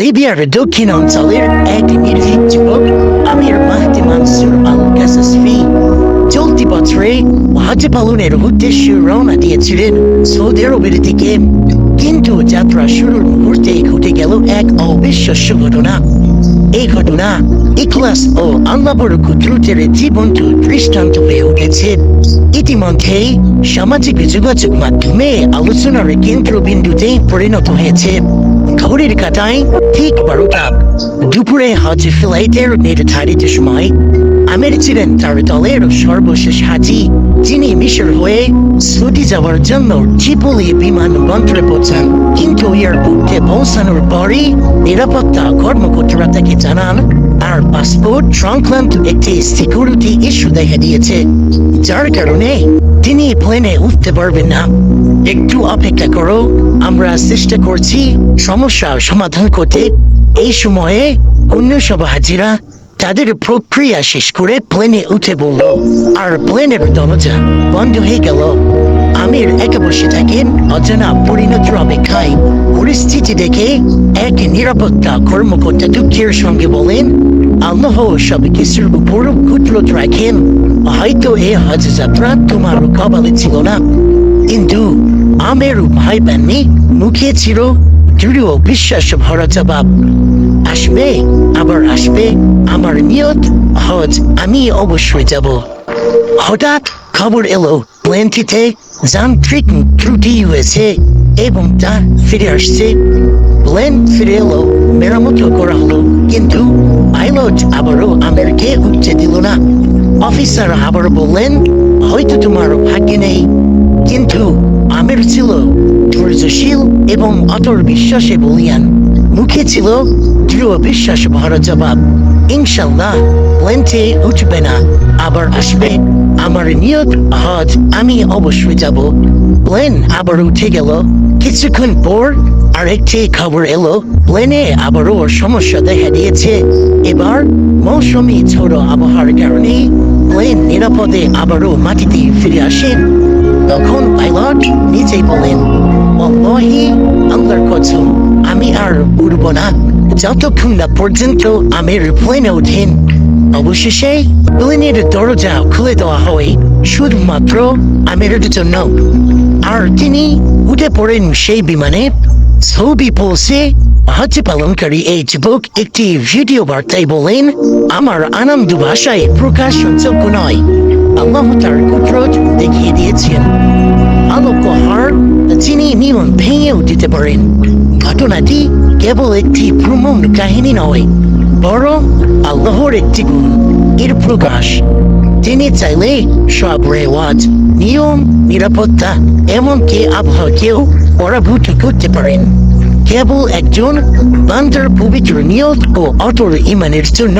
লিবিয়ার দক্ষিণ অঞ্চলের এক নির্ভীক যুবক আমির মাহদি মানসুর আল কাসাসফি চলতি বছরে হজ পালনের উদ্দেশ্যে রওনা দিয়েছিলেন সৌদি আরবের দিকে কিন্তু যাত্রা শুরুর মুহূর্তে ঘটে গেল এক অবিশ্বাস্য ঘটনা এই ঘটনা ইখলাস ও আল্লাহর কুদরতের জীবন্ত দৃষ্টান্ত হয়ে উঠেছে ইতিমধ্যেই সামাজিক যোগাযোগ মাধ্যমে আলোচনার কেন্দ্রবিন্দুতে পরিণত হয়েছে ঘড়ির কাটায় ঠিক বারোটা। দুপুরে হজ ফ্লাইটের নির্ধারিত সময় আমের ছিলেন তার দলের সর্বশেষ হাজি, যিনি মিশর হয়ে সৌদি যাওয়ার জন্য ট্রিপলি বিমানবন্দরে পৌঁছান। কিন্তু এয়ারপোর্টে পৌঁছানোর পরই নিরাপত্তা কর্মকর্তারা তাকে জানান আর পাসপোর্ট সংক্রান্ত একটি সিকিউরিটি ইস্যু দেখা দিয়েছে, যার কারণে তিনি প্লেনে উঠতে পারবেন না। একটু অপেক্ষা করো, আমরা চেষ্টা করছি সমস্যার সমাধান করতে। এই সময়ে অন্য সব হাজিরা তাদের প্রক্রিয়া শেষ করে প্লেনে উঠে বলল আর প্লেনের দরজা বন্ধ হয়ে গেল। আমির একে বসে থাকেন, অজানা পরিণতির অপেক্ষায়। পরিস্থিতি দেখে এক নিরাপত্তা কর্মকর্তা দুঃখের সঙ্গে বলেন আল্লাহ সব কিছুর উপর কুদরত রাখেন। হয়তো এ হজ যাত্রা তোমার কপালে ছিল না। কিন্তু আমের ভাই পাননি মুখে ছিল দৃঢ় বিশ্বাস ভরা জবাব। আসবে, আবার আসবে, আমার নিয়ত, হজ, আমি অবশ্যই যাব। হঠাৎ খবর এলো, প্লেনটিতে যান্ত্রিক ত্রুটি হয়েছে এবং তা ফিরে আসছে। প্লেন ফিরে এলো মেরামত করা হলো কিন্তু পাইলট আবারও আমেরকে উঠতে দিল না অফিসার আবার বললেন হয়তো তোমার ভাগ্যে নেই কিন্তু আমের ছিল ধৈর্যশীল এবং অটল বিশ্বাসে বলিয়ান মুখে ছিল দৃঢ় বিশ্বাস ভরা জবাব ইনশাল্লাহ প্লেনটি উঠবে না আবার আসবে আমার নিয়ত হজ আমি অবশ্যই যাব প্লেন আবার উঠে গেল কিছুক্ষণ পর আরেকটি খবর এলো। প্লেনে আবারও সমস্যা দেখা দিয়েছে। এবার মৌসুমি ছোট আবহাওয়ার কারণে প্লেন নিরাপদে আবারও মাটিতে ফিরে আসেন তখন পাইলট নিজেই বলেন আমি আর উড়ব না। যতক্ষণ না পর্যন্ত আমের প্লেনে ওঠেন, অবশেষে প্লেনের দরজা খুলে দেওয়া হয়। শুধুমাত্র আমের জন্য। আর তিনি উঠে পড়েন সেই বিমানে। ছবি পৌঁছে হজ পালনকারী এই যুবক একটি ভিডিও বার্তায় বলেন, আমার আনন্দ ভাষায় প্রকাশ যোগ্য নয়। আল্লাহ তার কুদরত দেখিয়ে দিয়েছেন। আলোকহার যিনি নিয়ম ভেঙেও দিতে পারেন। ঘটনাটি কেবল একটি ভ্রমণ কাহিনী নয়, বরং আল্লাহর একটি গুণ। এর প্রকাশ। তিনি চাইলে সব রেওয়াজ, নিয়ম, নিরাপত্তা, এমনকি আবহাওয়াকেও পরাভূত করতে পারেন। কেবল একজন বান্দার পবিত্র নিয়ত ও অটল ইমানের জন্য।